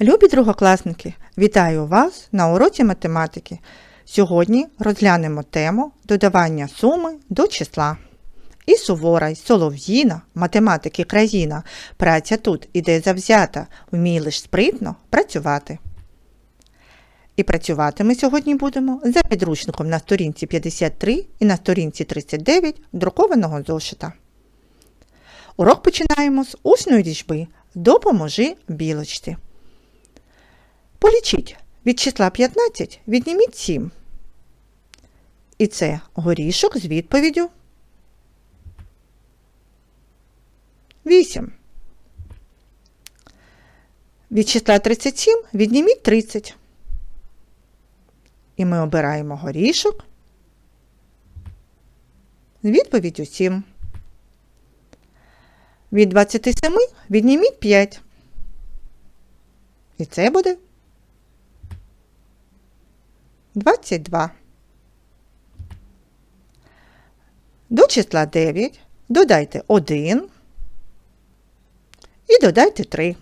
Любі другокласники, вітаю вас на уроці математики. Сьогодні розглянемо тему додавання суми до числа. І сувора, і солов'їна, математики країна, праця тут іде завзята, вмій лиш спритно працювати. І працювати ми сьогодні будемо за підручником на сторінці 53 і на сторінці 39 друкованого зошита. Урок починаємо з усної річби Допоможи білочці. Полічіть від числа 15 відніміть 7. І це горішок з відповіддю 8. Від числа 37 відніміть 30. І ми обираємо горішок з відповіддю 7. Від 27 відніміть 5. І це буде 22. До числа 9 додайте 1 і додайте 3.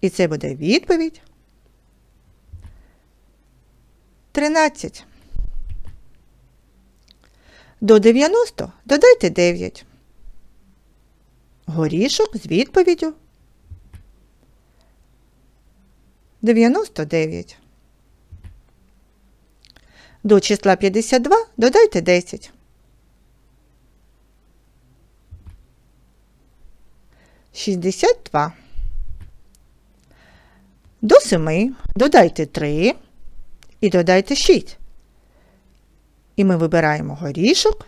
І це буде відповідь 13. До 90 додайте 9. Горішок з відповіддю 99. До числа 52 додайте 10. Шістдесят два. До семи додайте 3 і додайте 6. І ми вибираємо горішок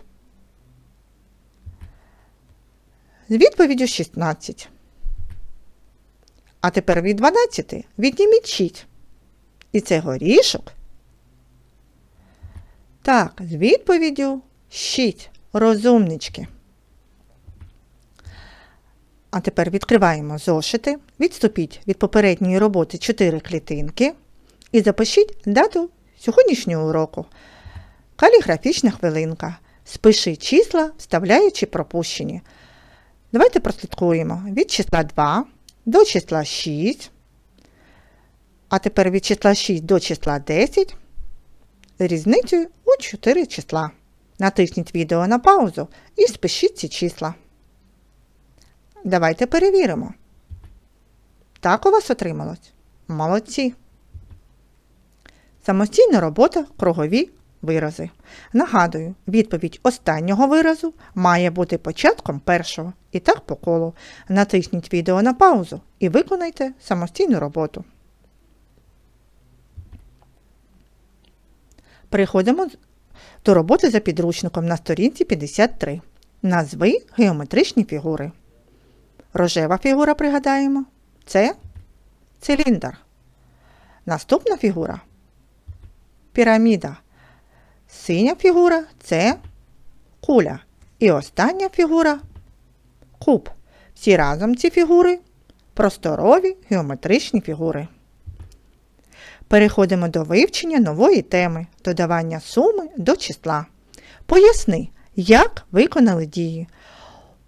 з відповіддю 16. А тепер від 12 відніміть 6. І це горішок. Так, з відповіддю 6. Розумнички. А тепер відкриваємо зошити, відступіть від попередньої роботи 4 клітинки і запишіть дату сьогоднішнього уроку. Каліграфічна хвилинка. Спиши числа, вставляючи пропущені. Давайте прослідкуємо від числа 2 до числа 6. А тепер від числа 6 до числа 10 з 4 числа. Натисніть відео на паузу і спишіть ці числа. Давайте перевіримо. Так у вас отрималось? Молодці. Самостійна робота кругові вирази. Нагадую, відповідь останнього виразу має бути початком першого. І так по колу. Натисніть відео на паузу і виконайте самостійну роботу. Переходимо до роботи за підручником на сторінці 53. Назви геометричні фігури. Рожева фігура, пригадаємо, це циліндр. Наступна фігура піраміда. Синя фігура це куля. І остання фігура куб. Всі разом ці фігури просторові геометричні фігури. Переходимо до вивчення нової теми додавання суми до числа. Поясни, як виконали дії.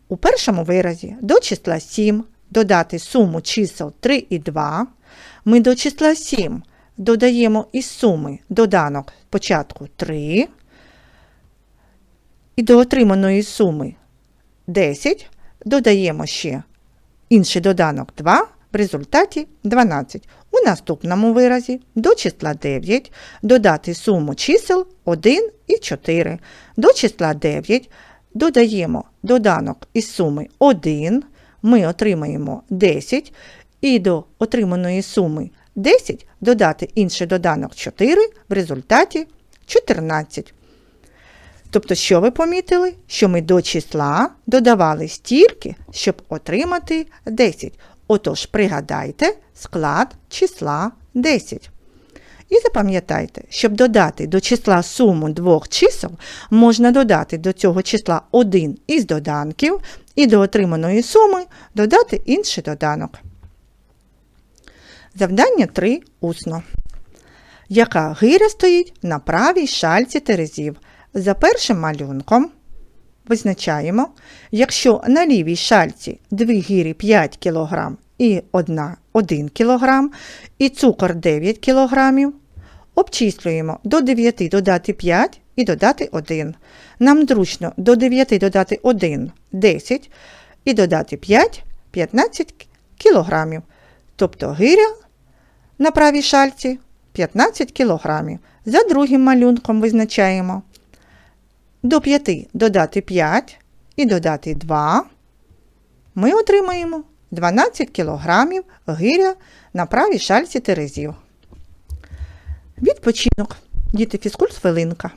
У першому виразі до числа 7 додати суму чисел 3 і 2. Ми до числа 7 додаємо із суми доданок спочатку 3. І до отриманої суми 10 додаємо ще інший доданок 2, в результаті 12. У наступному виразі до числа 9 додати суму чисел 1 і 4. До числа 9 додаємо доданок із суми 1, ми отримаємо 10, і до отриманої суми 10 додати інший доданок 4, в результаті 14. Тобто, що ви помітили? Що ми до числа додавали стільки, щоб отримати 10. Отож, пригадайте склад числа 10. І запам'ятайте, щоб додати до числа суму двох чисел, можна додати до цього числа один із доданків, і до отриманої суми додати інший доданок. Завдання 3 усно. Яка гиря стоїть на правій шальці терезів? За першим малюнком визначаємо, якщо на лівій шальці дві гирі 5 кг і 1, 1 кг, і цукор 9 кг. Обчислюємо до 9 додати 5 і додати 1. Нам зручно до 9 додати 1 10 і додати 5 15 кг. Тобто гиря на правій шальці 15 кг. За другим малюнком визначаємо до 5 додати 5 і додати 2. Ми отримаємо 12 кг гиря на правій шальці терезів. Відпочинок. Діти фізкульт хвилинка.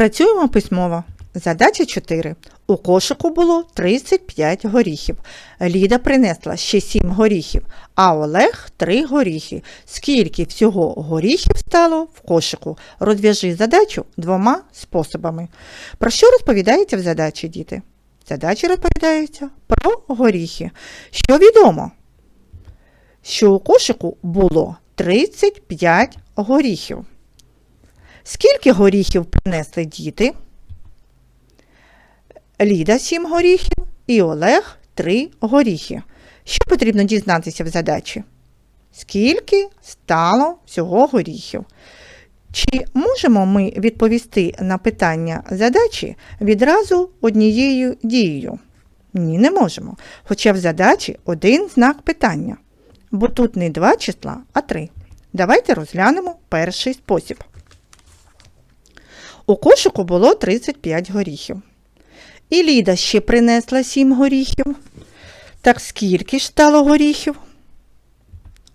Тепер попрацюємо письмово. Задача 4. У кошику було 35 горіхів. Ліда принесла ще 7 горіхів, а Олег 3 горіхи. Скільки всього горіхів стало в кошику? Розв'яжи задачу двома способами. Про що розповідається в задачі, діти? В задачі розповідається про горіхи. Що відомо? Що у кошику було 35 горіхів. Скільки горіхів принесли діти? Ліда 7 горіхів і Олег 3 горіхи. Що потрібно дізнатися в задачі? Скільки стало всього горіхів? Чи можемо ми відповісти на питання задачі відразу однією дією? Ні, не можемо. Хоча в задачі один знак питання. Бо тут не два числа, а три. Давайте розглянемо перший спосіб. У кошику було 35 горіхів. І Ліда ще принесла 7 горіхів. Так скільки ж стало горіхів,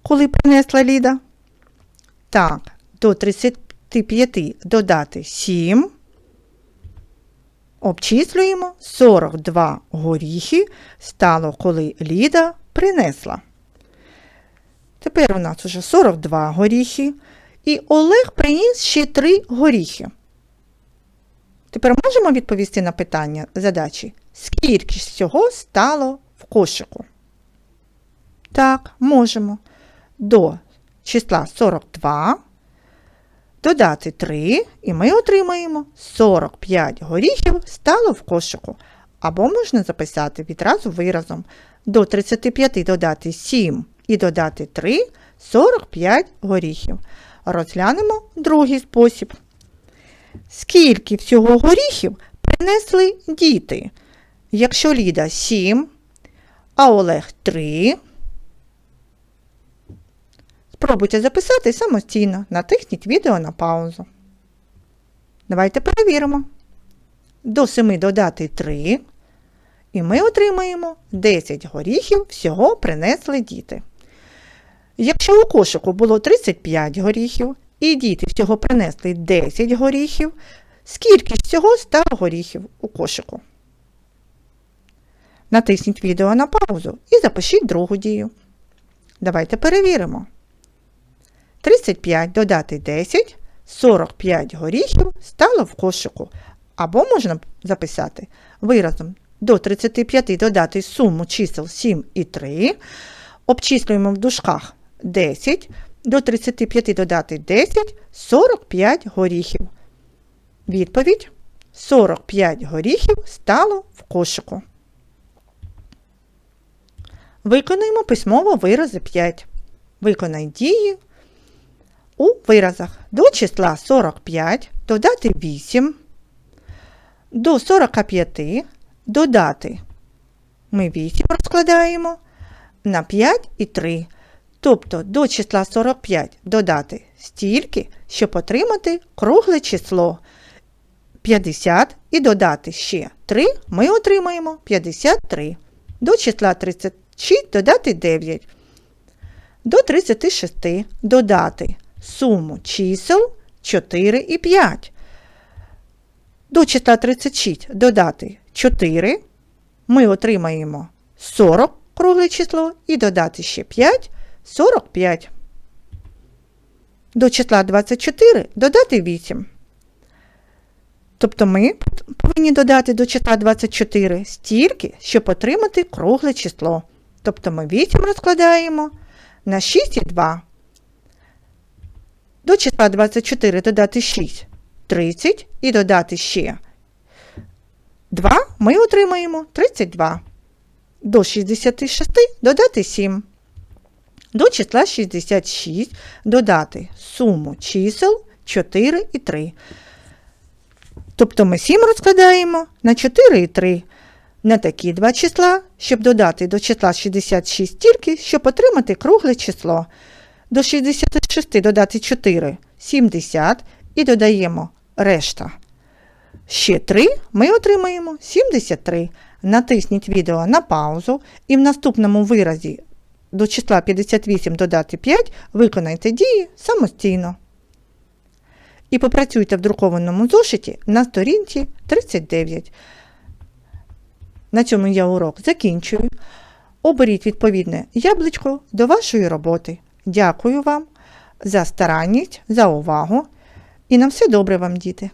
коли принесла Ліда? Так, до 35 додати 7. Обчислюємо 42 горіхи стало, коли Ліда принесла. Тепер у нас уже 42 горіхи. І Олег приніс ще 3 горіхи. Тепер можемо відповісти на питання задачі, скільки ж всього стало в кошику? Так, можемо. До числа 42 додати 3, і ми отримаємо 45 горіхів стало в кошику. Або можна записати відразу виразом. До 35 додати 7 і додати 3 45 горіхів. Розглянемо другий спосіб. Скільки всього горіхів принесли діти? Якщо Ліда 7, а Олег 3. Спробуйте записати самостійно, натисніть відео на паузу. Давайте перевіримо. До 7 додати 3. І ми отримаємо 10 горіхів всього принесли діти. Якщо у кошику було 35 горіхів, і діти всього принесли 10 горіхів. Скільки ж всього стало горіхів у кошику? Натисніть відео на паузу і запишіть другу дію. Давайте перевіримо. 35 додати 10, 45 горіхів стало в кошику. Або можна записати виразом до 35 додати суму чисел 7 і 3. Обчислюємо в дужках 10, до 35 додати 10 45 горіхів. Відповідь 45 горіхів стало в кошику. Виконуємо письмово вирази 5. Виконай дії у виразах. До числа 45 додати 8. До 45 додати. Ми 8 розкладаємо на 5 і 3. Тобто до числа 45 додати стільки, щоб отримати кругле число 50 і додати ще 3, ми отримаємо 53. До числа 36 додати 9. До 36 додати суму чисел 4 і 5. До числа 36 додати 4. Ми отримаємо 40 кругле число і додати ще 5 45. До числа 24 додати 8. Тобто ми повинні додати до числа 24 стільки, щоб отримати кругле число. Тобто ми 8 розкладаємо на 6 і 2. До числа 24 додати 6 30 і додати ще 2 ми отримаємо 32. До 66 додати 7. До числа 66 додати суму чисел 4 і 3. Тобто ми 7 розкладаємо на 4 і 3. На такі два числа, щоб додати до числа 66 стільки, щоб отримати кругле число. До 66 додати 4 70 і додаємо решта. Ще 3 ми отримаємо 73. Натисніть відео на паузу і в наступному виразі до числа 58 додати 5 виконайте дії самостійно. І попрацюйте в друкованому зошиті на сторінці 39. На цьому я урок закінчую. Оберіть відповідне яблучко до вашої роботи. Дякую вам за старанність, за увагу і на все добре вам, діти!